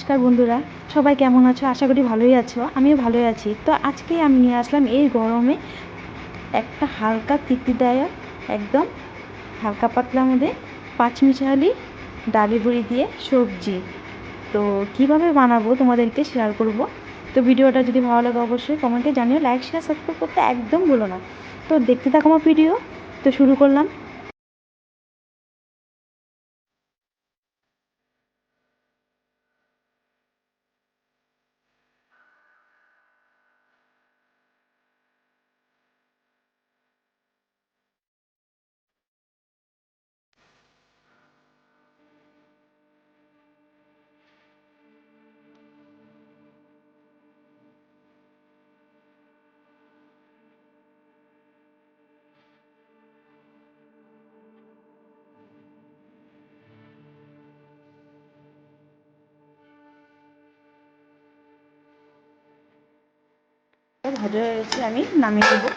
নমস্কার বন্ধুরা, সবাই কেমন আছো? আশা করি ভালোই আছো, আমিও ভালোই আছি। তো আজকে আমি নিয়ে আসলাম এই গরমে একটা হালকা তৃপ্তিদায়ক, একদম হালকা পাতলা মধ্যে পাঁচমিশালি ডালি বড়ি দিয়ে সবজি। তো কীভাবে বানাবো তোমাদেরকে শেয়ার করব? তো ভিডিওটা যদি ভালো লাগে অবশ্যই কমেন্টে জানিও লাইক শেয়ার সাবস্ক্রাইব করতে একদম ভুলো না। তো দেখতে থাকো আমার ভিডিও তো শুরু করলাম। ভাজা হয়ে গেছে, আমি নামিয়ে দেবো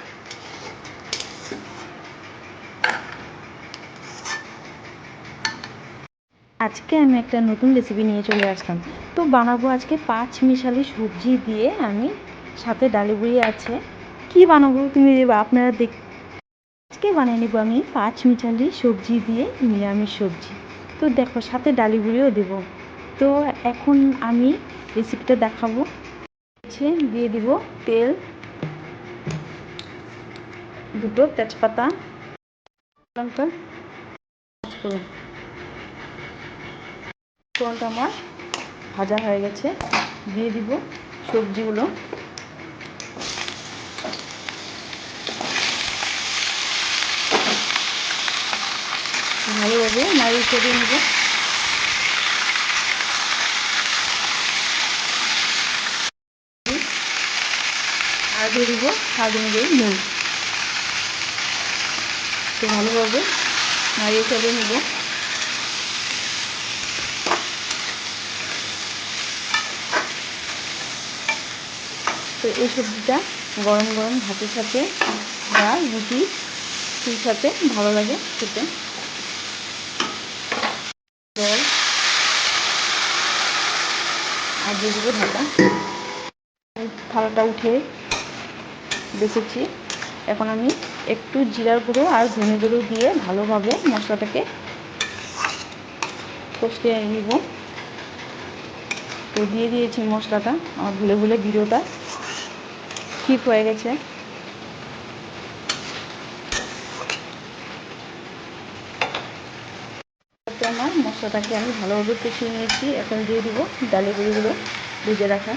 আজকে আমি একটা নতুন রেসিপি নিয়ে চলে আসলাম। তো বানাবো আজকে পাঁচ মিশালি সবজি দিয়ে আমি সাথে ডালি বুড়ি আছে। কি বানাবো তুমি আপনারা দেখ, আজকে বানিয়ে নেব আমি পাঁচ মিশালি সবজি দিয়ে নিরামিষ সবজি। তো দেখো, সাথে ডালি বুড়িও দেবো। তো এখন আমি রেসিপিটা দেখাবো। হচ্ছে, দিয়ে দিব তেল, দুটো তেজপাতা, লঙ্কা ফোড়নটা আমার ভাজা হয়ে গেছে। দিয়ে দিব সবজিগুলো। ভালোভাবে নাড়িয়ে করে নেব আর দিয়ে দিব স্বাদ অনুযায়ী নুন। তো ভালোভাবে নাড়িয়ে করে নেব। তো এই সবজিটা গরম গরম ভাতের সাথে বা রুটি রুটির সাথে ভালো লাগে খেতে। জল। আর দিয়ে দেবো ঢাকা। থালাটা উঠে বেঁচেছি এখন আমি একটু জিরার গুঁড়ো আর ধনে গুঁড়ো দিয়ে ভালোভাবে মশলাটাকে কষিয়ে নিব। তো দিয়ে দিয়েছি মশলাটা। আমার ভুলে ভুলে ভিডিওটা ঠিক হয়ে গেছে। আমার মশলাটাকে আমি ভালোভাবে কষিয়ে নিয়েছি। এখন দিয়ে দিব ডালি গুঁড়িগুলো ভেজে রাখা।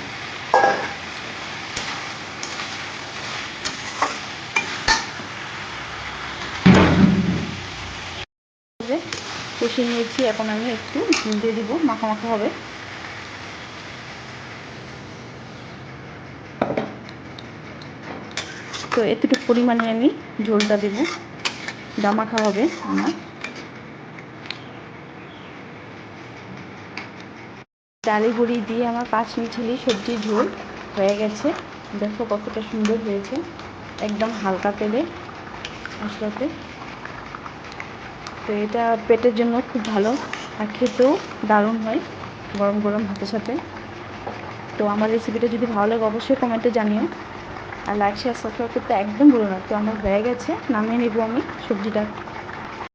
কষিয়ে নিয়েছি। এখন আমি একটু দিয়ে দিব, মাখা মাখা হবে। তো এতটুকু পরিমাণে আমি ঝোলটা দেব। যা মাখা হবে আমার। ডালি বড়ি দিয়ে আমার পাঁচ মিছিলি সবজির ঝোল হয়ে গেছে। দেখো কতটা সুন্দর হয়েছে। একদম হালকা তেলে মশলাতে। তো এটা পেটের জন্য খুব ভালো আর খেতেও দারুণ হয় গরম গরম ভাতের সাথে। তো আমার রেসিপিটা যদি ভালো লাগে অবশ্যই কমেন্টে জানিও। আর লাইক শেয়ার সাবস্ক্রাইব করতে একদম ভুলো না। তো আমার হয়ে গেছে, নামিয়ে নেব আমি সবজিটা।